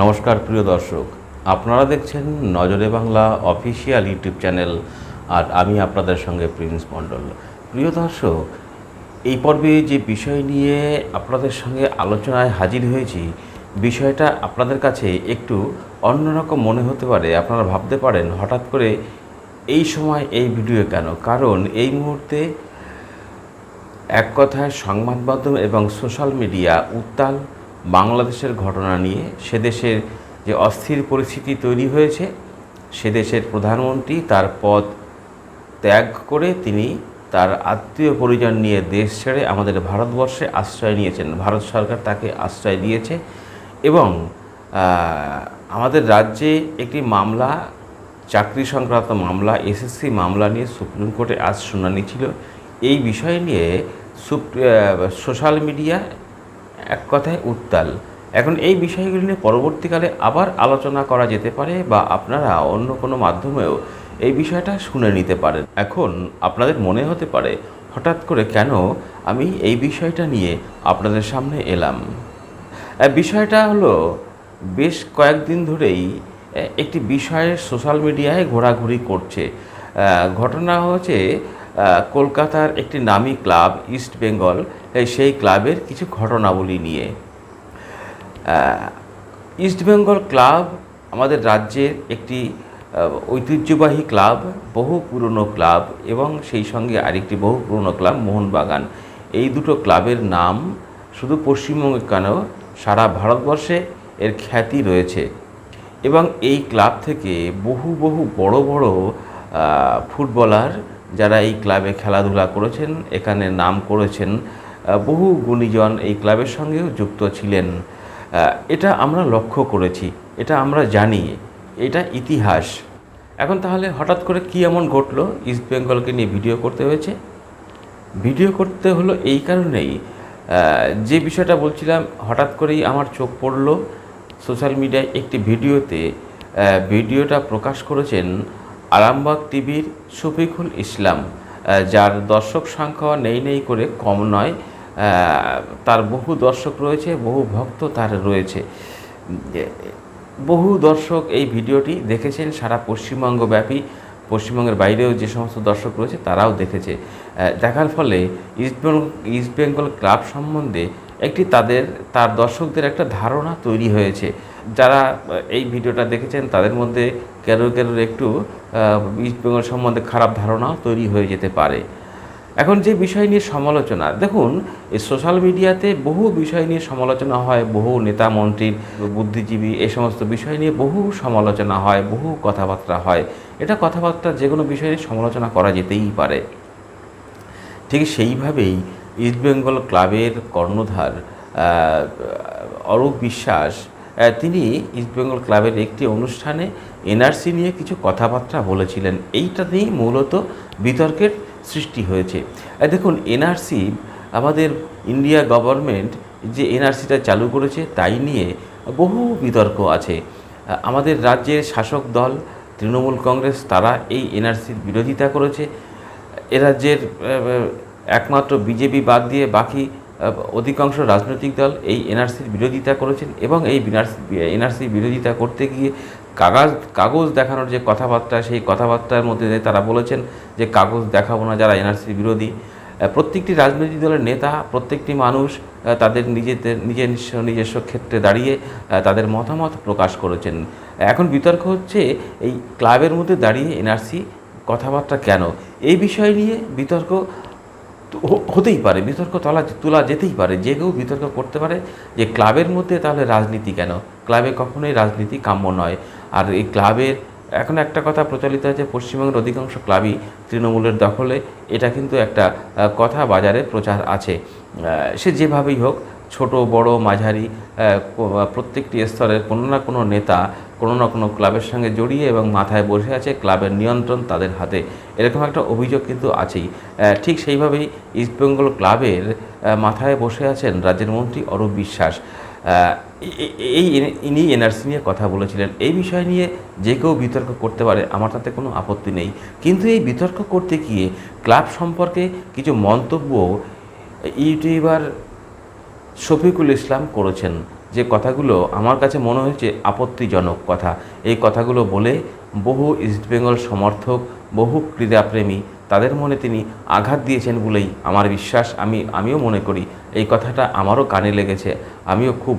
নমস্কার প্রিয় দর্শক। আপনারা দেখছেন নজরে বাংলা অফিসিয়াল ইউটিউব চ্যানেল আর আমি আপনাদের সঙ্গে প্রিন্স মণ্ডল। প্রিয় দর্শক, এই পর্বে যে বিষয় নিয়ে আপনাদের সঙ্গে আলোচনায় হাজির হয়েছি, বিষয়টা আপনাদের কাছে একটু অন্যরকম মনে হতে পারে। আপনারা ভাবতে পারেন, হঠাৎ করে এই সময় এই ভিডিও কেন? কারণ এই মুহূর্তে এক কথায় সংবাদ মাধ্যম এবং সোশ্যাল মিডিয়া উত্তাল বাংলাদেশের ঘটনা নিয়ে সে দেশের যে অস্থির পরিস্থিতি তৈরি হয়েছে, সে দেশের প্রধানমন্ত্রী তার পদ ত্যাগ করে তিনি তার আত্মীয় পরিজন নিয়ে দেশ ছেড়ে আমাদের ভারতবর্ষে আশ্রয় নিয়েছেন। ভারত সরকার তাকে আশ্রয় দিয়েছে এবং আমাদের রাজ্যে একটি মামলা, চাকরি সংক্রান্ত মামলা, এসএসসি মামলা নিয়ে সুপ্রিম কোর্টে আজ শুনানি ছিল। এই বিষয় নিয়ে সোশ্যাল মিডিয়া এক কথায় উত্তাল। এখন এই বিষয়গুলি নিয়ে পরবর্তীকালে আবার আলোচনা করা যেতে পারে বা আপনারা অন্য কোনো মাধ্যমেও এই বিষয়টা শুনে নিতে পারেন। এখন আপনাদের মনে হতে পারে, হঠাৎ করে কেন আমি এই বিষয়টা নিয়ে আপনাদের সামনে এলাম? বিষয়টা হলো, বেশ কয়েকদিন ধরেই একটি বিষয়ে সোশ্যাল মিডিয়ায় ঘোরাঘুরি করছে। ঘটনা হচ্ছে কলকাতার একটি নামী ক্লাব, ইস্ট বেঙ্গল সেই ক্লাবের কিছু ঘটনাবলী নিয়ে। ইস্টবেঙ্গল ক্লাব আমাদের রাজ্যের একটি ঐতিহ্যবাহী ক্লাব, বহু পুরনো ক্লাব এবং সেই সঙ্গে আরেকটি বহু পুরনো ক্লাব, মোহনবাগান। এই দুটো ক্লাবের নাম শুধু পশ্চিমবঙ্গে কেন, সারা ভারতবর্ষে এর খ্যাতি রয়েছে। এবং এই ক্লাব থেকে বহু বহু বড় বড় ফুটবলার যারা এই ক্লাবে খেলাধুলা করেছেন, এখানে নাম করেছেন বহু গুণীজন এই ক্লাবের সঙ্গেও যুক্ত ছিলেন। এটা আমরা লক্ষ্য করেছি, এটা আমরা জানি, এটা ইতিহাস। এখন তাহলে হঠাৎ করে কি এমন ঘটলো? ইস্ট বেঙ্গলকে নিয়ে ভিডিও করতে হয়েছে। ভিডিও করতে হলো এই কারণেই যে বিষয়টা বলছিলাম, হঠাৎ করেই আমার চোখ পড়ল সোশ্যাল মিডিয়ায় একটি ভিডিওতে। ভিডিওটা প্রকাশ করেছেন আরামবাগ টিভির শফিকুল ইসলাম যার দর্শক সংখ্যা নেই নেই করে কম নয়। তার বহু দর্শক রয়েছে, বহু ভক্ত তার রয়েছে। বহু দর্শক এই ভিডিওটি দেখেছেন, সারা পশ্চিমবঙ্গব্যাপী, পশ্চিমবঙ্গের বাইরেও যে সমস্ত দর্শক রয়েছে তারাও দেখেছে। দেখার ফলে ইস্টবেঙ্গল ইস্ট বেঙ্গল ক্লাব সম্বন্ধে একটি তাদের, তার দর্শকদের একটা ধারণা তৈরি হয়েছে। যারা এই ভিডিওটা দেখেছেন তাদের মধ্যে কেরো কেরোর একটু ইস্টবেঙ্গল সম্বন্ধে খারাপ ধারণাও তৈরি হয়ে যেতে পারে। এখন যে বিষয় নিয়ে সমালোচনা, দেখুন, এই সোশ্যাল মিডিয়াতে বহু বিষয় নিয়ে সমালোচনা হয়, বহু নেতা মন্ত্রীর বুদ্ধিজীবী, এই সমস্ত বিষয় নিয়ে বহু সমালোচনা হয়, বহু কথাবার্তা হয়। এটা কথাবার্তা যে কোনো বিষয় নিয়ে সমালোচনা করা যেতেই পারে। ঠিক সেইভাবেই ইস্টবেঙ্গল ক্লাবের কর্ণধার অরূপ বিশ্বাস তিনি ইস্টবেঙ্গল ক্লাবের একটি অনুষ্ঠানে এনআরসি নিয়ে কিছু কথাবার্তা বলেছিলেন। এইটাতেই মূলত বিতর্কের সৃষ্টি হয়েছে। দেখুন, এনআরসি আমাদের ইন্ডিয়া গভর্নমেন্ট যে এনআরসিটা চালু করেছে, তাই নিয়ে বহু বিতর্ক আছে। আমাদের রাজ্যের শাসক দল, তৃণমূল কংগ্রেস, তারা এই এনআরসির বিরোধিতা করেছে। রাজ্যের একমাত্র বিজেপি বাদ দিয়ে বাকি অধিকাংশ রাজনৈতিক দল এই এনআরসির বিরোধিতা করেছেন এবং এই এনআরসির বিরোধিতা করতে গিয়ে কাগজ কাগজ দেখানোর যে কথাবার্তা, সেই কথাবার্তার মধ্যে তারা বলেছেন যে কাগজ দেখাবো না যারা এনআরসি বিরোধী। প্রত্যেকটি রাজনৈতিক দলের নেতা, প্রত্যেকটি মানুষ তাদের নিজেদের, নিজের নিজস্ব নিজস্ব ক্ষেত্রে দাঁড়িয়ে তাদের মতামত প্রকাশ করেছেন। এখন বিতর্ক হচ্ছে এই ক্লাবের মধ্যে দাঁড়িয়ে এনআরসি কথাবার্তা কেন? এই বিষয় নিয়ে বিতর্ক হতেই পারে, বিতর্ক তোলা তোলা যেতেই পারে, যে কেউ বিতর্ক করতে পারে যে ক্লাবের মধ্যে তাহলে রাজনীতি কেন? ক্লাবে কখনোই রাজনীতি কাম্য নয়। আর এই ক্লাবের, এখন একটা কথা প্রচলিত আছে, পশ্চিমবঙ্গের অধিকাংশ ক্লাবই তৃণমূলের দখলে। এটা কিন্তু একটা কথা বাজারে প্রচার আছে। সে যেভাবেই হোক ছোট, বড়, মাঝারি প্রত্যেকটি স্তরের কোনো না কোনো নেতা কোনো না কোনো ক্লাবের সঙ্গে জড়িয়ে এবং মাথায় বসে আছে ক্লাবের নিয়ন্ত্রণ তাদের হাতে। এরকম একটা অভিযোগ কিন্তু আছেই। ঠিক সেইভাবেই ইস্টবেঙ্গল ক্লাবের মাথায় বসে আছেন রাজ্যের মন্ত্রী অরূপ বিশ্বাস। এই ইনি এনআরসি নিয়ে কথা বলেছিলেন। এই বিষয় নিয়ে যে কেউ বিতর্ক করতে পারে, আমার তাতে কোনো আপত্তি নেই। কিন্তু এই বিতর্ক করতে গিয়ে ক্লাব সম্পর্কে কিছু মন্তব্য ইউটিউবার শফিকুল ইসলাম করেছেন। যে কথাগুলো আমার কাছে মনে হয়েছে আপত্তিজনক কথা। এই কথাগুলো বলে বহু ইস্টবেঙ্গল সমর্থক, বহু ক্রীড়াপ্রেমী, তাদের মনে তিনি আঘাত দিয়েছেন বলেই আমার বিশ্বাস। আমি, আমিও মনে করি এই কথাটা আমারও কানে লেগেছে। আমিও খুব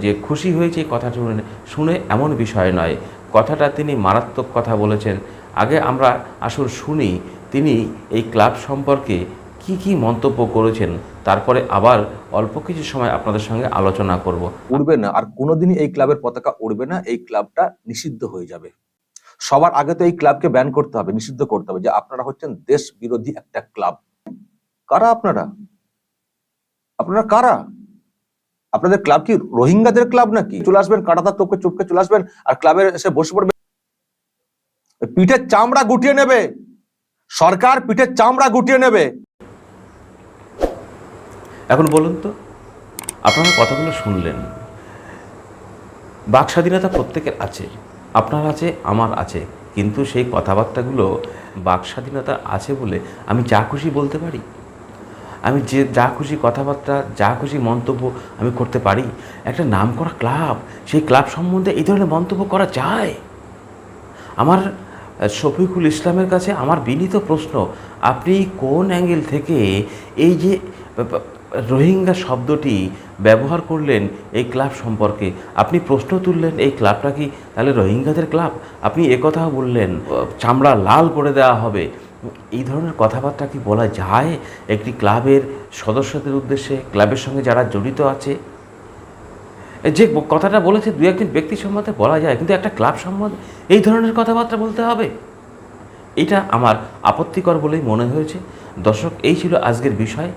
যে খুশি হয়েছে এই কথাটা শুনে শুনে এমন বিষয় নয়। কথাটা তিনি মারাত্মক কথা বলেছেন। আগে আমরা আসল শুনি, তিনি এই ক্লাব সম্পর্কে কি কি মন্তব্য করেছেন? তারপরে আবার অল্প কিছু সময় আপনাদের সঙ্গে আলোচনা করব। উড়বে না, আর কোনোদিনই এই ক্লাবের পতাকা উড়বে না, এই ক্লাবটা নিষিদ্ধ হয়ে যাবে। সবার আগে তো এই ক্লাবকে ব্যান করতে হবে, নিষিদ্ধ করতে হবে যে আপনারা হচ্ছেন দেশ বিরোধী একটা ক্লাব। কারা আপনারা? আপনারা কারা? আপনাদের ক্লাব কি রোহিঙ্গাদের ক্লাব নাকি? চলে আসবেন, কাটাতার তোপকে চুপকে চলে আসবেন, আর ক্লাবের এসে বসে পড়বে। পিঠের চামড়া গুটিয়ে নেবে। সরকার পিঠের চামড়া গুটিয়ে নেবে। এখন বলুন তো, আপনারা কথাগুলো শুনলেন। বাক স্বাধীনতা প্রত্যেকের আছে, আপনার আছে, আমার আছে, কিন্তু সেই কথাবার্তাগুলো বাক স্বাধীনতা আছে বলে আমি যা খুশি বলতে পারি? আমি যে যা খুশি কথাবার্তা, যা খুশি মন্তব্য আমি করতে পারি, একটা নাম করা ক্লাব, সেই ক্লাব সম্বন্ধে এই ধরনের মন্তব্য করা যায়? আমার শফিকুল ইসলামের কাছে আমার বিনীত প্রশ্ন, আপনি কোন অ্যাঙ্গেল থেকে এই যে রোহিঙ্গা শব্দটি ব্যবহার করলেন এই ক্লাব সম্পর্কে। আপনি প্রশ্ন তুললেন, এই ক্লাবটা কি তাহলে রোহিঙ্গাদের ক্লাব? আপনি একথাও বললেন, চামড়া লাল করে দেওয়া হবে। এই ধরনের কথাবার্তা কি বলা যায় একটি ক্লাবের সদস্যদের উদ্দেশ্যে? ক্লাবের সঙ্গে যারা জড়িত আছে? যে কথাটা বলেছে, দু একজন ব্যক্তি সম্বন্ধে বলা যায়, কিন্তু একটা ক্লাব সম্বন্ধে এই ধরনের কথাবার্তা বলতে হবে? এটা আমার আপত্তিকর বলেই মনে হয়েছে। দর্শক, এই ছিল আজকের বিষয়।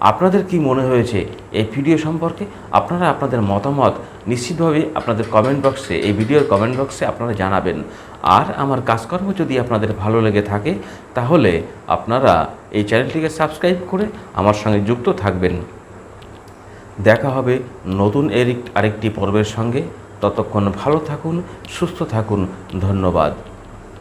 আপনাদের কি মনে হয়েছে এই ভিডিও সম্পর্কে? আপনারা আপনাদের মতামত নিশ্চিতভাবে আপনাদের কমেন্ট বক্সে এই ভিডিওর কমেন্ট বক্সে আপনারা জানাবেন। আর আমার কাজকর্ম যদি আপনাদের ভালো লেগে থাকে, তাহলে আপনারা এই চ্যানেলটিকে সাবস্ক্রাইব করে আমার সঙ্গে যুক্ত থাকবেন। দেখা হবে নতুন এর আরেকটি পর্বের সঙ্গে। ততক্ষণ ভালো থাকুন, সুস্থ থাকুন। ধন্যবাদ।